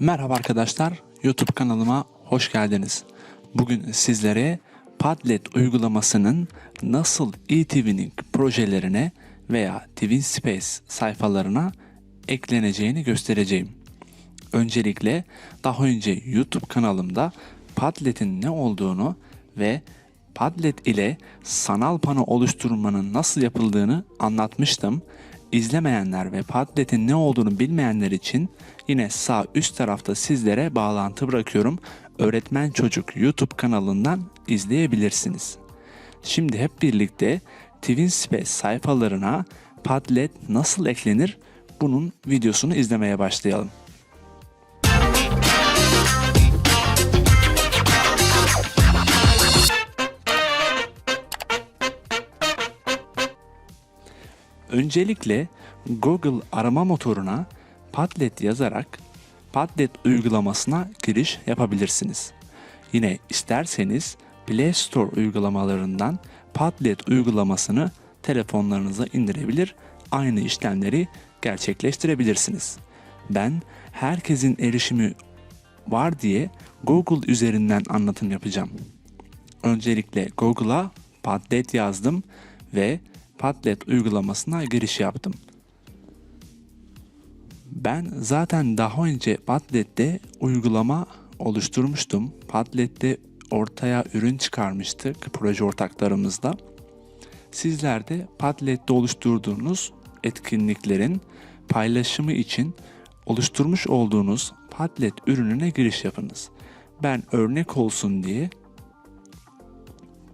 Merhaba arkadaşlar, YouTube kanalıma hoş geldiniz. Bugün sizlere Padlet uygulamasının nasıl eTwinning projelerine veya TwinSpace sayfalarına ekleneceğini göstereceğim. Öncelikle daha önce YouTube kanalımda Padlet'in ne olduğunu ve Padlet ile sanal pano oluşturmanın nasıl yapıldığını anlatmıştım. İzlemeyenler ve Padlet'in ne olduğunu bilmeyenler için yine sağ üst tarafta sizlere bağlantı bırakıyorum. Öğretmen Çocuk YouTube kanalından izleyebilirsiniz. Şimdi hep birlikte TwinSpace sayfalarına Padlet nasıl eklenir bunun videosunu izlemeye başlayalım. Öncelikle Google arama motoruna Padlet yazarak Padlet uygulamasına giriş yapabilirsiniz. Yine isterseniz Play Store uygulamalarından Padlet uygulamasını telefonlarınıza indirebilir, aynı işlemleri gerçekleştirebilirsiniz. Ben herkesin erişimi var diye Google üzerinden anlatım yapacağım. Öncelikle Google'a Padlet yazdım ve Padlet uygulamasına giriş yaptım. Ben zaten daha önce Padlet'te uygulama oluşturmuştum. Padlet'te ortaya ürün çıkarmıştık proje ortaklarımızla. Sizler de Padlet'te oluşturduğunuz etkinliklerin paylaşımı için oluşturmuş olduğunuz Padlet ürününe giriş yapınız. Ben örnek olsun diye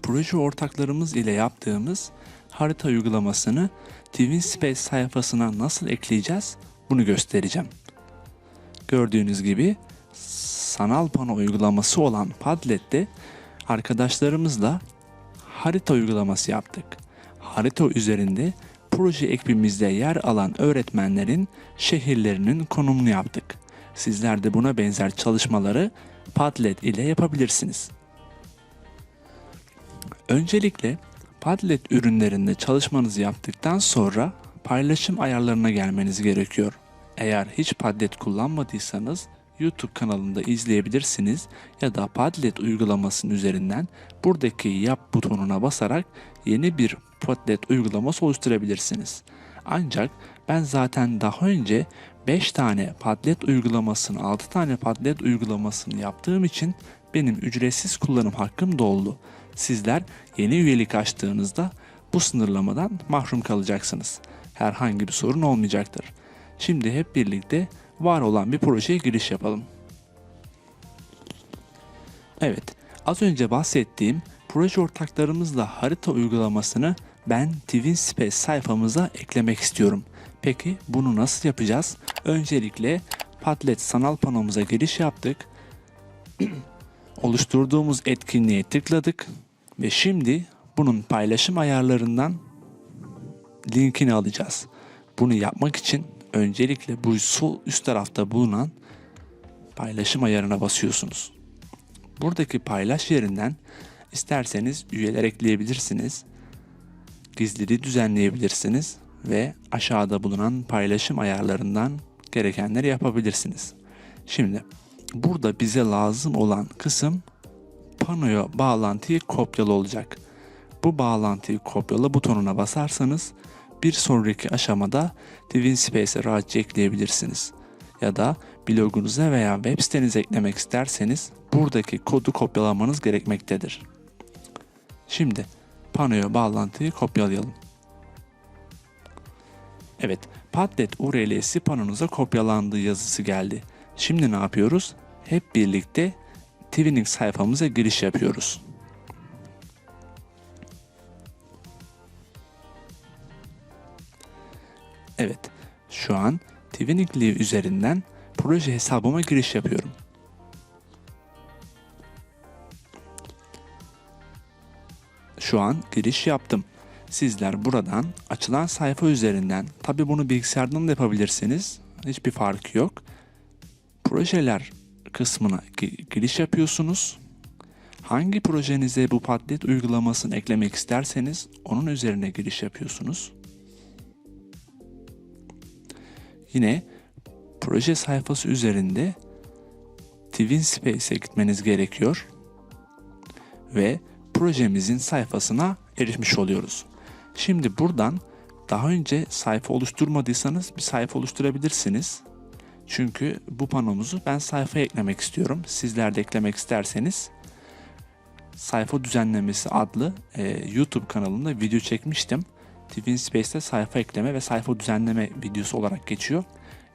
proje ortaklarımız ile yaptığımız harita uygulamasını TwinSpace sayfasına nasıl ekleyeceğiz bunu göstereceğim. Gördüğünüz gibi sanal pano uygulaması olan Padlet'te arkadaşlarımızla harita uygulaması yaptık. Harita üzerinde proje ekibimizde yer alan öğretmenlerin şehirlerinin konumunu yaptık. Sizler de buna benzer çalışmaları Padlet ile yapabilirsiniz. Öncelikle Padlet ürünlerinde çalışmanızı yaptıktan sonra paylaşım ayarlarına gelmeniz gerekiyor. Eğer hiç Padlet kullanmadıysanız YouTube kanalında izleyebilirsiniz ya da Padlet uygulamasının üzerinden buradaki yap butonuna basarak yeni bir Padlet uygulaması oluşturabilirsiniz. Ancak ben zaten daha önce 5 tane Padlet uygulamasını, 6 tane Padlet uygulamasını yaptığım için benim ücretsiz kullanım hakkım doldu. Sizler yeni üyelik açtığınızda bu sınırlamadan mahrum kalacaksınız. Herhangi bir sorun olmayacaktır. Şimdi hep birlikte var olan bir projeye giriş yapalım. Evet, az önce bahsettiğim proje ortaklarımızla harita uygulamasını ben TwinSpace sayfamıza eklemek istiyorum. Peki bunu nasıl yapacağız? Öncelikle Padlet sanal panomuza giriş yaptık. Oluşturduğumuz etkinliğe tıkladık ve şimdi bunun paylaşım ayarlarından linkini alacağız. Bunu yapmak için öncelikle bu sol üst tarafta bulunan paylaşım ayarına basıyorsunuz. Buradaki paylaş yerinden isterseniz üyeler ekleyebilirsiniz. Gizliliği düzenleyebilirsiniz ve aşağıda bulunan paylaşım ayarlarından gerekenleri yapabilirsiniz. Şimdi burada bize lazım olan kısım panoya bağlantıyı kopyalı olacak. Bu bağlantıyı kopyala butonuna basarsanız bir sonraki aşamada TwinSpace'e rahatça ekleyebilirsiniz. Ya da blogunuza veya web sitenize eklemek isterseniz buradaki kodu kopyalamanız gerekmektedir. Şimdi panoya bağlantıyı kopyalayalım. Evet, Padlet URL'si panonuza kopyalandığı yazısı geldi. Şimdi ne yapıyoruz? Hep birlikte Twinning sayfamıza giriş yapıyoruz. Evet, şu an Twiningly üzerinden proje hesabıma giriş yapıyorum. Şu an giriş yaptım. Sizler buradan açılan sayfa üzerinden, tabi bunu bilgisayardan da yapabilirsiniz. Hiçbir farkı yok. Projeler kısmına giriş yapıyorsunuz. Hangi projenize bu Padlet uygulamasını eklemek isterseniz onun üzerine giriş yapıyorsunuz. Yine proje sayfası üzerinde TwinSpace'e gitmeniz gerekiyor ve projemizin sayfasına erişmiş oluyoruz. Şimdi buradan daha önce sayfa oluşturmadıysanız bir sayfa oluşturabilirsiniz. Çünkü bu panomuzu ben sayfaya eklemek istiyorum. Sizler de eklemek isterseniz sayfa düzenlemesi adlı e, YouTube kanalında video çekmiştim. TwinSpace'te sayfa ekleme ve sayfa düzenleme videosu olarak geçiyor.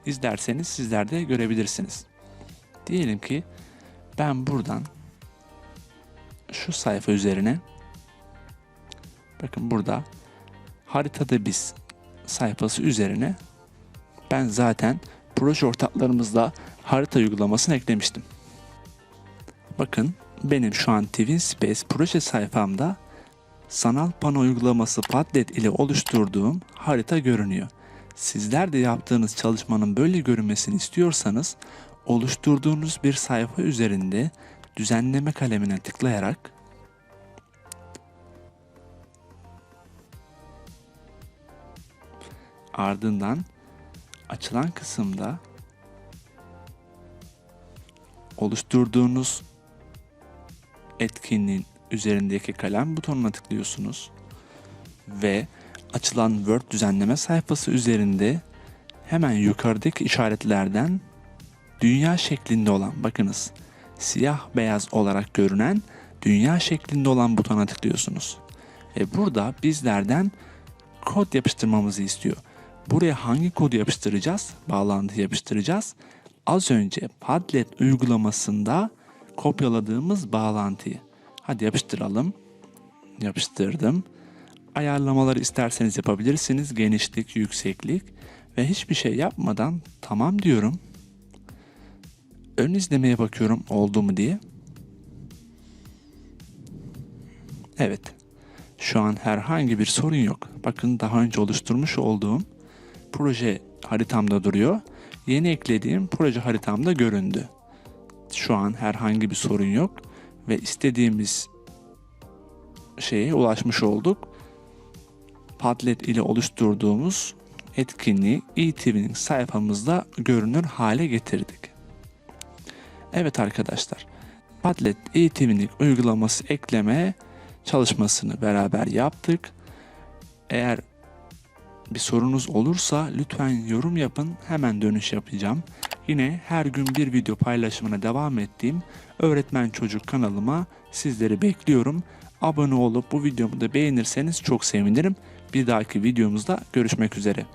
İzlerseniz sizler de görebilirsiniz. Diyelim ki ben buradan şu sayfa üzerine bakın burada haritada biz sayfası üzerine ben zaten proje ortaklarımızla harita uygulamasını eklemiştim. Bakın benim şu an TwinSpace proje sayfamda sanal pano uygulaması Padlet ile oluşturduğum harita görünüyor. Sizler de yaptığınız çalışmanın böyle görünmesini istiyorsanız oluşturduğunuz bir sayfa üzerinde düzenleme kalemine tıklayarak ardından açılan kısımda oluşturduğunuz etkinliğin üzerindeki kalem butonuna tıklıyorsunuz ve açılan Word düzenleme sayfası üzerinde hemen yukarıdaki işaretlerden dünya şeklinde olan bakınız siyah beyaz olarak görünen dünya şeklinde olan butona tıklıyorsunuz. Ve burada bizlerden kod yapıştırmamızı istiyor. Buraya hangi kodu yapıştıracağız? Bağlantı yapıştıracağız. Az önce Padlet uygulamasında kopyaladığımız bağlantıyı. Hadi yapıştıralım. Yapıştırdım. Ayarlamaları isterseniz yapabilirsiniz. Genişlik, yükseklik ve hiçbir şey yapmadan tamam diyorum. Ön izlemeye bakıyorum oldu mu diye. Evet. Şu an herhangi bir sorun yok. Bakın daha önce oluşturmuş olduğum proje haritamda duruyor. Yeni eklediğim proje haritamda göründü. Şu an herhangi bir sorun yok ve istediğimiz şeye ulaşmış olduk. Padlet ile oluşturduğumuz etkinliği eTV'nin sayfamızda görünür hale getirdik. Evet arkadaşlar, Padlet eTV'nin uygulaması ekleme çalışmasını beraber yaptık. Eğer bir sorunuz olursa lütfen yorum yapın. Hemen dönüş yapacağım. Yine her gün bir video paylaşımına devam ettiğim Öğretmen Çocuk kanalıma sizleri bekliyorum. Abone olup bu videomu da beğenirseniz çok sevinirim. Bir dahaki videomuzda görüşmek üzere.